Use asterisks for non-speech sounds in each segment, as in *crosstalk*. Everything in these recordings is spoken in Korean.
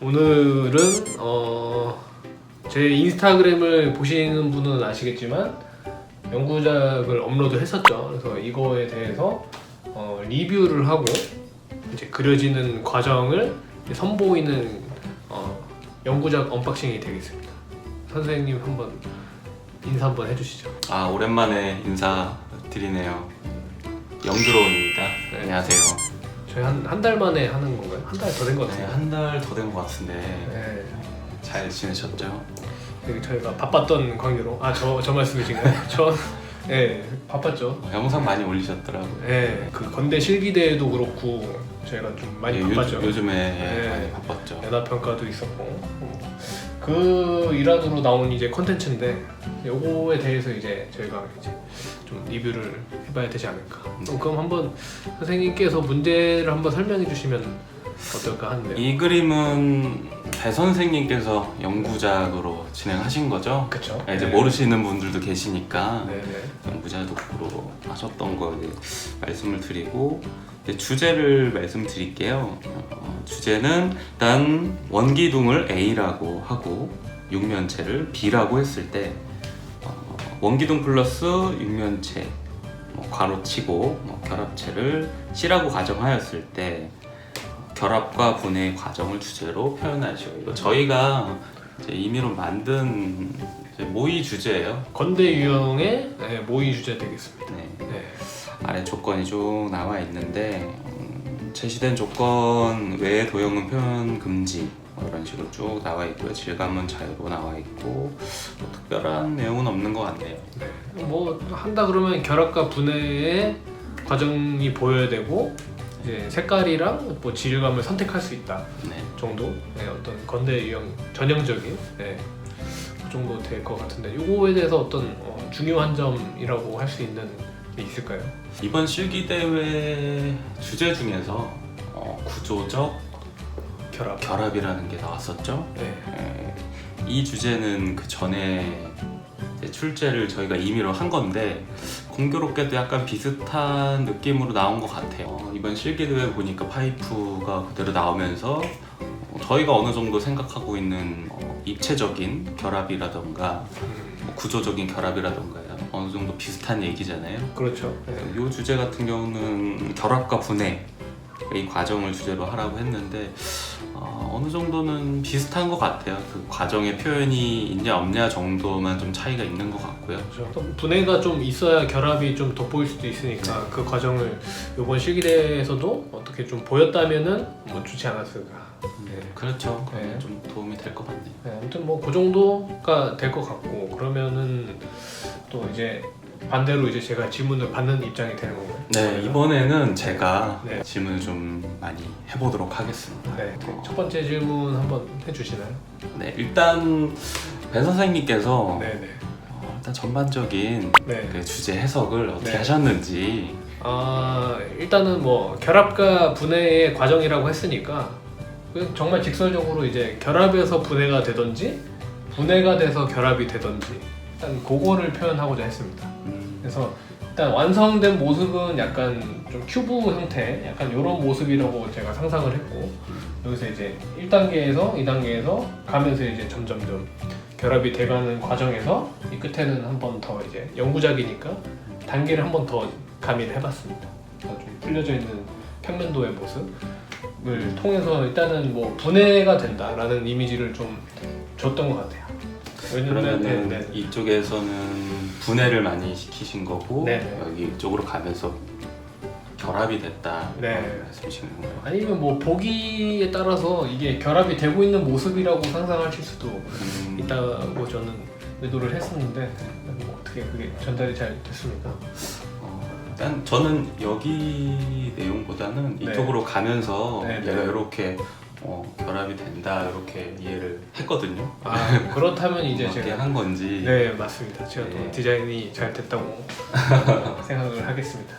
오늘은 어, 제 인스타그램을 보시는 분은 아시겠지만 연구작을 업로드 했었죠. 그래서 이거에 대해서 어, 리뷰를 하고 이제 그려지는 과정을 선보이는 어, 연구작 언박싱이 되겠습니다. 선생님 한번 인사 한번 해주시죠. 아 오랜만에 인사 드리네요. 영드로운입니다. 네. 안녕하세요. 저희 한 한 달 만에 하는 건가요? 한 달 더 된 것 네, 같아요. 한 달 더 된 것 같은데 네. 잘 지내셨죠? 되게 저희가 바빴던 관계로 아 저 저 말씀이신가요? *laughs* 저 예, 바빴죠. 영상 많이 올리셨더라고요. 예, 그 건대 실기대회도 그렇고 저희가 좀 많이 예, 바빴죠. 요즘, 요즘에 네. 많이 바빴죠. 연합 평가도 있었고 어, 그 일환으로 나온 이제 컨텐츠인데 요거에 대해서 이제 저희가 이제 좀 리뷰를 해봐야 되지 않을까. 네. 그럼 한번 선생님께서 문제를 한번 설명해 주시면 어떨까 하는데요. 이 그림은 배 선생님께서 연구작으로 진행하신 거죠? 그쵸? 네, 이제 네. 모르시는 분들도 계시니까 네네. 연구자 독후로 하셨던 거 이제 말씀을 드리고 이제 주제를 말씀드릴게요. 어, 주제는 일단 원기둥을 A라고 하고 육면체를 B라고 했을 때 어, 원기둥 플러스 육면체 뭐 괄호치고 뭐 결합체를 C라고 가정하였을 때 어, 결합과 분해의 과정을 주제로 표현하시오. 이거 저희가 임의로 만든 모의 주제예요. 건대 유형의 예, 모의 주제 되겠습니다. 네. 네. 아래 조건이 쭉 나와 있는데 음, 제시된 조건 외의 도형은 표현 금지 뭐 이런 식으로 쭉 나와 있고요. 질감은 자유로 나와 있고 뭐 특별한 내용은 없는 것 같네요. 네. 뭐 한다 그러면 결합과 분해의 과정이 보여야 되고 이제 색깔이랑 뭐 질감을 선택할 수 있다 네. 정도 네, 어떤 건대 유형 전형적인 네, 그 정도 될 것 같은데 이거에 대해서 어떤 어, 중요한 점이라고 할 수 있는 게 있을까요? 이번 실기 대회 주제 중에서 어, 구조적 결합. 결합이라는 게 나왔었죠. 네. 예, 이 주제는 그 전에 이제 출제를 저희가 임의로 한 건데 공교롭게도 약간 비슷한 느낌으로 나온 것 같아요. 어, 이번 실기대회 보니까 파이프가 그대로 나오면서 어, 저희가 어느 정도 생각하고 있는 어, 입체적인 결합이라던가 음, 뭐 구조적인 결합이라던가 어느 정도 비슷한 얘기잖아요. 그렇죠. 네. 이 주제 같은 경우는 결합과 분해 이 과정을 주제로 하라고 했는데 어, 느 정도는 비슷한 것 같아요. 그 과정의 표현이 있냐 없냐 정도만 좀 차이가 있는 것 같고요. 그렇죠. 또 분해가 좀 있어야 결합이 좀 돋보일 수도 있으니까 그 과정을 이번 실기대에서도 어떻게 좀 보였다면은 뭐 좋지 않았을까. 네. 그렇죠. 네. 좀 도움이 될 것 같네요. 네, 아무튼 뭐 그 정도가 될 것 같고 그러면은 또 이제 반대로 이제 제가 질문을 받는 입장이 되는 건가요? 네 이번에는 제가 네. 질문을 좀 많이 해보도록 하겠습니다. 네, 첫 번째 질문 한번 해주시나요? 네 일단 배 선생님께서 네네. 어, 일단 전반적인 네. 그 주제 해석을 어떻게 네. 하셨는지 아 일단은 뭐 결합과 분해의 과정이라고 했으니까 그 정말 직설적으로 이제 결합에서 분해가 되던지 분해가 돼서 결합이 되던지 일단 그거를 표현하고자 했습니다. 음, 그래서 일단 완성된 모습은 약간 좀 큐브 형태, 약간 이런 모습이라고 제가 상상을 했고 여기서 이제 1단계에서 2단계에서 가면서 이제 점점점 결합이 돼가는 과정에서 이 끝에는 한 번 더 이제 연구작이니까 단계를 한 번 더 가미를 해봤습니다. 좀 풀려져 있는 평면도의 모습을 통해서 일단은 뭐 분해가 된다라는 이미지를 좀 줬던 것 같아요. 왜냐면 그러면은 네, 네. 이쪽에서는 분해를 많이 시키신 거고 네. 여기 이쪽으로 가면서 결합이 됐다 네. 말씀이신 건가요? 아니면 뭐 보기에 따라서 이게 결합이 되고 있는 모습이라고 상상하실 수도 음, 있다고 저는 의도를 했었는데 뭐 어떻게 그게 전달이 잘 됐습니까? 어, 일단 저는 여기 내용보다는 네. 이쪽으로 가면서 네, 네. 얘가 이렇게 어, 결합이 된다 이렇게 이해를 했거든요. 아 그렇다면 이제 어떻게 제가 한 건지 네 맞습니다. 제가 네. 또 디자인이 잘 됐다고 *laughs* 생각을 하겠습니다.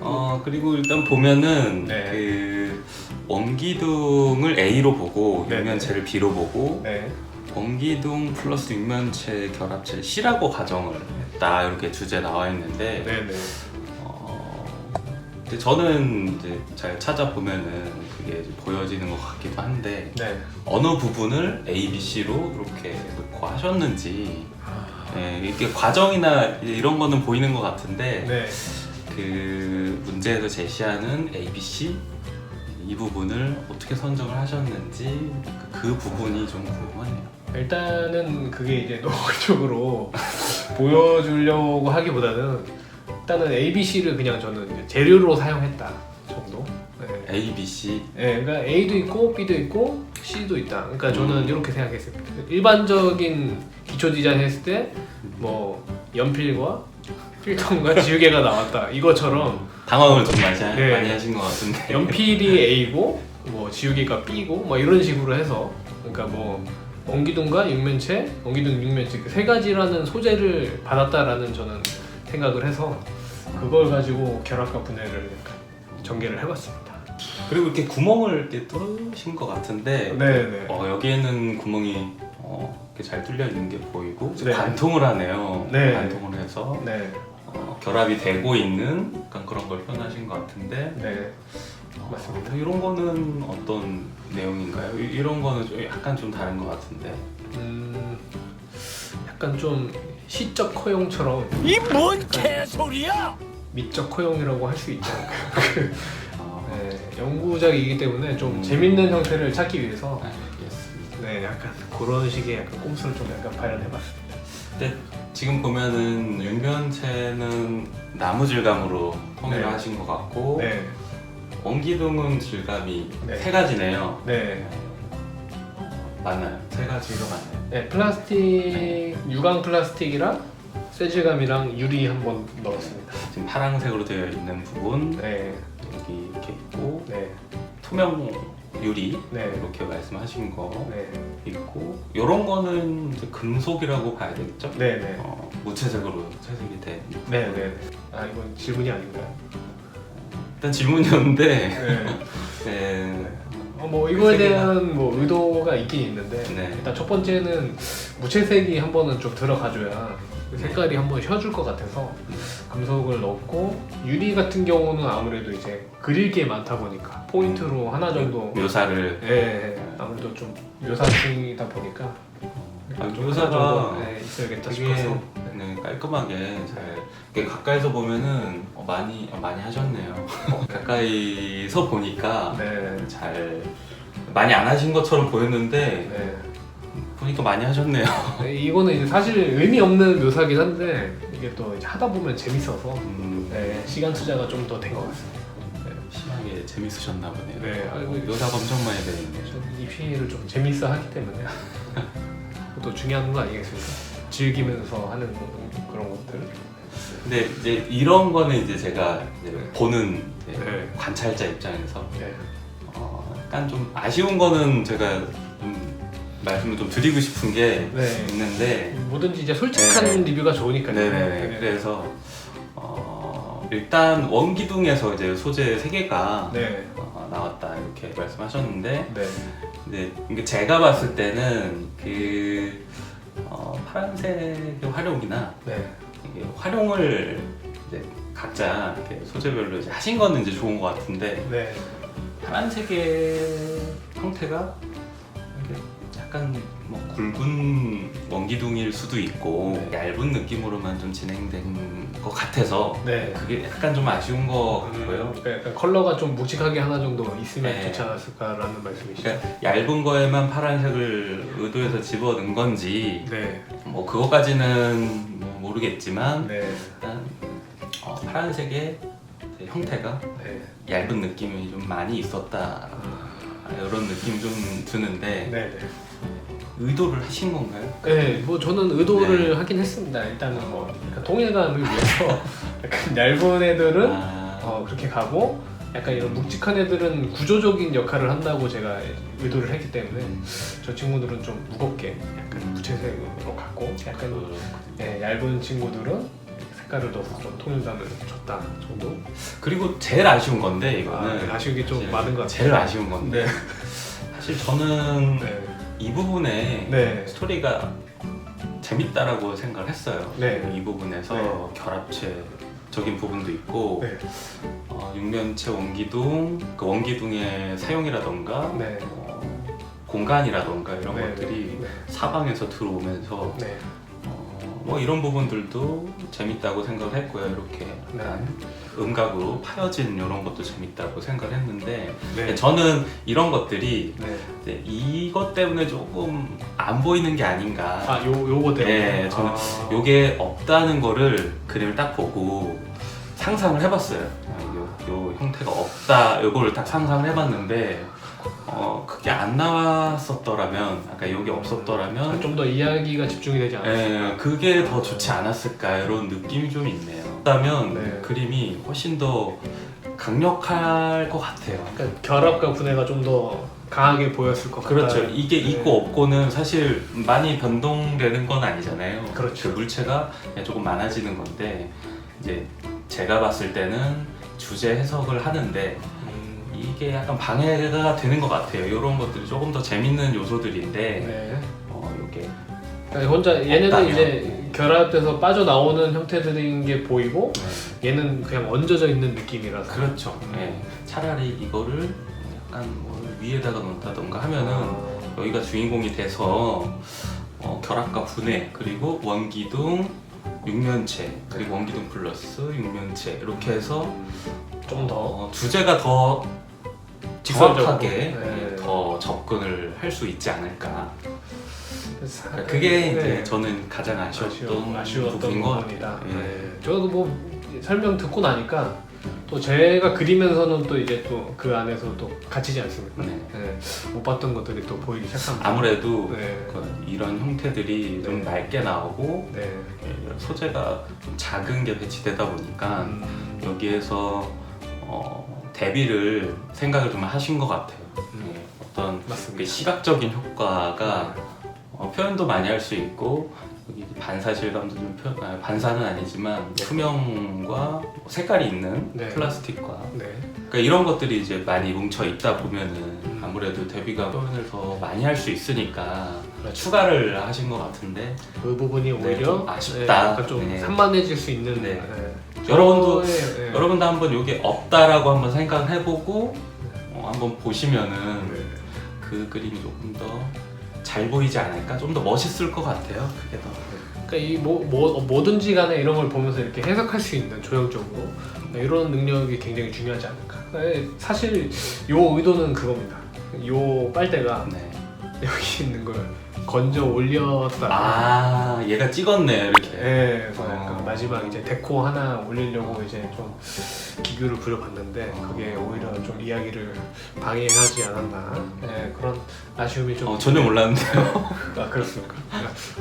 어 그리고 일단 보면은 네. 그 원기둥을 A로 보고 네, 육면체를 B로 보고 네, 원기둥 플러스 육면체 결합체를 C라고 가정을 했다 이렇게 주제 나와 있는데 네, 네. 어, 저는 이제 잘 찾아보면은 그게 보여지는 것 같기도 한데 네. 어느 부분을 A, B, C로 이렇게 놓고 하셨는지 네, 이렇게 과정이나 이런 거는 보이는 것 같은데 네. 그 문제에서 제시하는 A, B, C 이 부분을 어떻게 선정을 하셨는지 그 부분이 좀 궁금하네요. 일단은 그게 이제 *laughs* 노골적으로 보여주려고 하기보다는 일단은 A, B, C를 그냥 저는 재료로 사용했다. A, B, C 네, 그러니까 A도 있고 B도 있고 C도 있다. 그러니까 저는 음. 이렇게 생각했습니다. 일반적인 기초 디자인 했을 때 뭐 연필과 필통과 *laughs* 지우개가 나왔다. 이것처럼 당황을 좀 많이, 하- 네. 많이 하신 것 같은데 연필이 A고 뭐 지우개가 B고 뭐 이런 식으로 해서 그러니까 뭐 원기둥과 육면체, 원기둥 육면체 그세 가지라는 소재를 받았다라는 저는 생각을 해서 그걸 가지고 결합과 분해를 약간 전개를 해봤습니다. 그리고 이렇게 구멍을 이렇게 뚫으신 것 같은데 네네. 어, 여기에는 구멍이 어, 이렇게 잘 뚫려 있는 게 보이고 네. 관통을 하네요. 네. 관통을 해서 네, 어, 결합이 되고 있는 약간 그런 걸 표현하신 것 같은데 네. 어, 맞습니다. 이런 거는 어떤 내용인가요? 이- 이런 거는 좀 약간 좀 다른 것 같은데. 음, 약간 좀 시적 허용처럼 이 뭔 개소리야! 미적 허용이라고 할 수 있죠. 어, *laughs* 네, 연구작이기 때문에 좀 음. 재밌는 형태를 찾기 위해서 알겠습니다. 네, 약간 그런 식의 약간 꼼수를 좀 약간 발현해봤습니다. 근데 지금 보면은 육면체는 나무 질감으로 통일을 네. 하신 것 같고 네, 원기둥은 질감이 네. 세 가지네요. 네, 맞나요? 세 가지로 맞나요? 네, 플라스틱 유광 플라스틱이랑 쇠질감이랑 유리 한번 넣었습니다. 지금 파란색으로 되어 있는 부분 네, 여기 이렇게 네, 투명 유리 네, 이렇게 말씀하신 거 네, 있고 이런 거는 이제 금속이라고 봐야 되겠죠? 네, 네, 어, 무채색으로 채색이 된 네, 네. 아 이건 질문이 아닌가요? 일단 질문이었는데 네. *laughs* 네. 어, 뭐 이거에 대한 뭐 의도가 있긴 있는데 네. 일단 첫 번째는 무채색이 한 번은 좀 들어가줘야 그 색깔이 한번 쉬어줄 것 같아서 금속을 넣고 유리 같은 경우는 아무래도 이제 그릴 게 많다 보니까 포인트로 하나 정도. 묘사를. 예, 예, 아무래도 좀 묘사층이다 보니까 아, 좀 묘사가 정도, 예, 있어야겠다 되게 싶어서. 네, 깔끔하게 잘 이렇게 가까이서 보면은 어, 많이 어, 많이 하셨네요. 어, *laughs* 가까이서 보니까 네, 잘 많이 안 하신 것처럼 보였는데 네. 보니까 많이 하셨네요. 네, 이거는 이제 사실 의미 없는 묘사긴 한데 이게 또 이제 하다 보면 재밌어서 음, 네, 시간 투자가 좀 더 된 것 같습니다. 네. 심하게 재밌으셨나 보네요. 네, 아이고, 묘사가 엄청 많이 되는데. 저는 이 피해를 좀 재밌어 하기 때문에 또 중요한 거 아니겠습니까? 즐기면서 하는 그런 것들. 근데 이제 이런 거는 이제 제가 이제 네. 보는 이제 네. 관찰자 입장에서 네. 어, 약간 좀 아쉬운 거는 제가 좀 말씀을 좀 드리고 싶은 게 네. 있는데 뭐든지 이제 솔직한 네. 리뷰가 좋으니까요. 네네네 그래서 어, 일단 원기둥에서 이제 소재 세 개가 네. 어, 나왔다 이렇게 말씀하셨는데 네. 이제 이게 제가 봤을 때는 그 어, 파란색의 활용이나 네. 이게 활용을 이제 각자 이렇게 소재별로 이제 하신 거는 이제 좋은 것 같은데 네. 파란색의 형태가 약간 뭐 굵은 원기둥일 수도 있고 네. 얇은 느낌으로만 좀 진행된 것 같아서 네. 그게 약간 좀 아쉬운 것 같고요. 그러니까 약간 컬러가 좀 묵직하게 하나 정도 있으면 네. 좋지 않았을까라는 말씀이시죠? 그러니까 얇은 거에만 파란색을 의도해서 집어넣은 건지 네. 뭐 그거까지는 뭐 모르겠지만 네. 일단 어, 파란색의 형태가 네. 얇은 느낌이 좀 많이 있었다 이런 느낌 좀 드는데 네. 네. 의도를 하신 건가요? 네, 뭐 저는 의도를 네. 하긴 했습니다. 일단은 뭐 약간 통일감을 위해서 *laughs* 약간 얇은 애들은 아, 어, 그렇게 가고 약간 이런 묵직한 애들은 구조적인 역할을 한다고 제가 의도를 했기 때문에 저 친구들은 좀 무겁게 약간 무채색으로 갔고 약간 그, 네, 얇은 친구들은 색깔을 넣어서 좀 통일감을 줬다 정도. 그리고 제일 아쉬운 건데 이거는 아, 아쉬운 게 좀 사실 많은 것 같아요. 제일 아쉬운 건데 네, *laughs* 사실 저는 네, 이 부분에 네, 스토리가 재밌다라고 생각을 했어요. 네. 이 부분에서 네. 결합체 적인 부분도 있고 네. 어, 육면체 원기둥 그 원기둥의 사용이라던가 네. 어, 공간이라던가 이런 네, 것들이 네. 사방에서 들어오면서 네. 어, 뭐 이런 부분들도 재밌다고 생각을 했고요. 이렇게 네. 약간 음각으로 파여진 이런 것도 재밌다고 생각을 했는데 네. 저는 이런 것들이 네. 이제 이것 때문에 조금 안 보이는 게 아닌가. 아, 요 요거 때문에. 네, 저는 아. 요게 없다는 거를 그림을 딱 보고 상상을 해봤어요. 아, 요, 요 형태가 없다, 요거를 딱 상상을 해봤는데 어 그게 안 나왔었더라면, 아까 요게 없었더라면, 좀 더 이야기가 집중이 되지 않았을까. 예, 그게 더 좋지 않았을까 이런 느낌이 좀 있네요. 그렇다면 네. 그림이 훨씬 더 강력할 것 같아요. 그러니까 결합과 분해가 좀 더 강하게 보였을 것 같아요. 그렇죠. 이게 있고 없고는 사실 많이 변동되는 건 아니잖아요. 그렇죠. 그 물체가 그냥 조금 많아지는 건데 이제 제가 봤을 때는 주제 해석을 하는데 음, 이게 약간 방해가 되는 것 같아요. 이런 것들이 조금 더 재밌는 요소들인데 네. 어, 이게 그러니까 혼자 얘네는 없다면. 이제 결합돼서 빠져나오는 형태들인 게 보이고 얘는 그냥 얹어져 있는 느낌이라서. 그렇죠. 음. 예. 차라리 이거를 약간 뭐 위에다가 놓는다던가 하면은 어, 여기가 주인공이 돼서 어, 결합과 분해 그리고 원기둥 육면체 그리고 원기둥 플러스 육면체 이렇게 해서 좀 더. 어, 주제가 더. 정확하게 네. 예, 더 접근을 할 수 있지 않을까 사- 그러니까 그게 이제 네. 저는 가장 아쉬웠던, 부분인 것. 같아요 예. 네. 저도 뭐 설명 듣고 나니까 또 제가 그리면서는 또 이제 또 그 안에서 또 갇히지 않습니까? 네. 네. 못 봤던 것들이 또 보이기 시작합니다. 아무래도 네. 그 이런 형태들이 좀 네. 맑게 나오고 네. 예, 소재가 좀 작은 게 배치되다 보니까 음, 여기에서 어, 대비를 생각을 좀 하신 것 같아요. 음. 예, 어떤 맞습니다. 그 시각적인 효과가 어, 표현도 많이 할 수 있고 여기 반사실감도 좀 표, 아, 반사는 아니지만 투명과 색깔이 있는 네. 플라스틱과 네. 그러니까 이런 것들이 이제 많이 뭉쳐 있다 보면은 음. 아무래도 대비가 표현을 더 많이 할 수 있으니까 그렇죠. 추가를 하신 것 같은데 그 부분이 오히려 좀 아쉽다. 네, 약간 좀 네. 산만해질 수 있는 네. 네. 여러분도- 네. 여러분도 한번 이게 없다라고 한번 생각해보고 어, 한번 보시면은 네. 그 그림이 조금 더 잘 보이지 않을까? 좀 더 멋있을 것 같아요. 그게 더. 그러니까 이 뭐, 뭐, 뭐든지 간에 이런 걸 보면서 이렇게 해석할 수 있는 조형적으로 네, 이런 능력이 굉장히 중요하지 않을까. 네, 사실 요 의도는 그겁니다. 요 빨대가 네. *laughs* 여기 있는 걸 건져 올렸다. 아, 얘가 찍었네 이렇게. 네, 그래서 약간 어. 마지막 이제 데코 하나 올리려고 이제 좀 기교를 부려봤는데 그게 오히려 좀 이야기를 방해하지 않았나 네, 그런 아쉬움이 좀 어, 전혀 몰랐는데요. *laughs* 아 그렇습니까?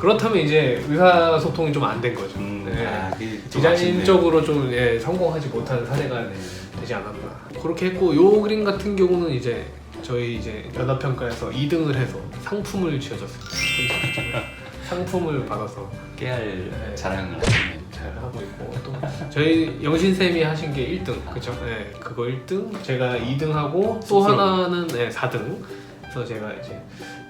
그렇다면 이제 의사소통이 좀 안 된 거죠. 음, 네. 아, 그게 좀 아쉽네요. 디자인적으로 좀 예, 성공하지 못한 사례가 네. 되지 않았나. 그렇게 했고 요 그림 같은 경우는 이제 저희 이제 연합평가에서 2등을 해서 상품을 지어줬습니다. 상품을 *laughs* 받아서 깨알 네. 자랑을 하시네요. 잘 하고 있고 또 저희 영신 쌤이 하신 게 1등 그죠? 네, 그거 1등 제가 2등 하고 또 쑥스러워. 하나는 네, 4등. 그래서 제가 이제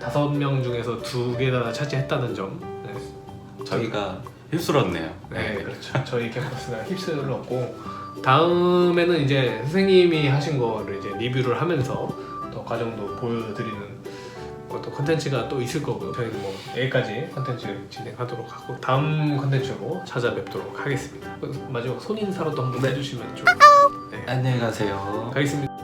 다섯 명 중에서 두 개나 차지했다는 점. 네, 저희가 휩쓸었네요. 네, 그렇죠. 저희 캠퍼스가 얻고 다음에는 이제 선생님이 하신 거를 이제 리뷰를 하면서 더 과정도 보여드리는 것도 컨텐츠가 또 있을 거고요. 저희는 뭐 여기까지 컨텐츠 진행하도록 하고 다음 컨텐츠로 찾아뵙도록 하겠습니다. 마지막 손인사로도 한번 해주시면 좋을 것 같아요. 네, 안녕히 가세요. 가겠습니다.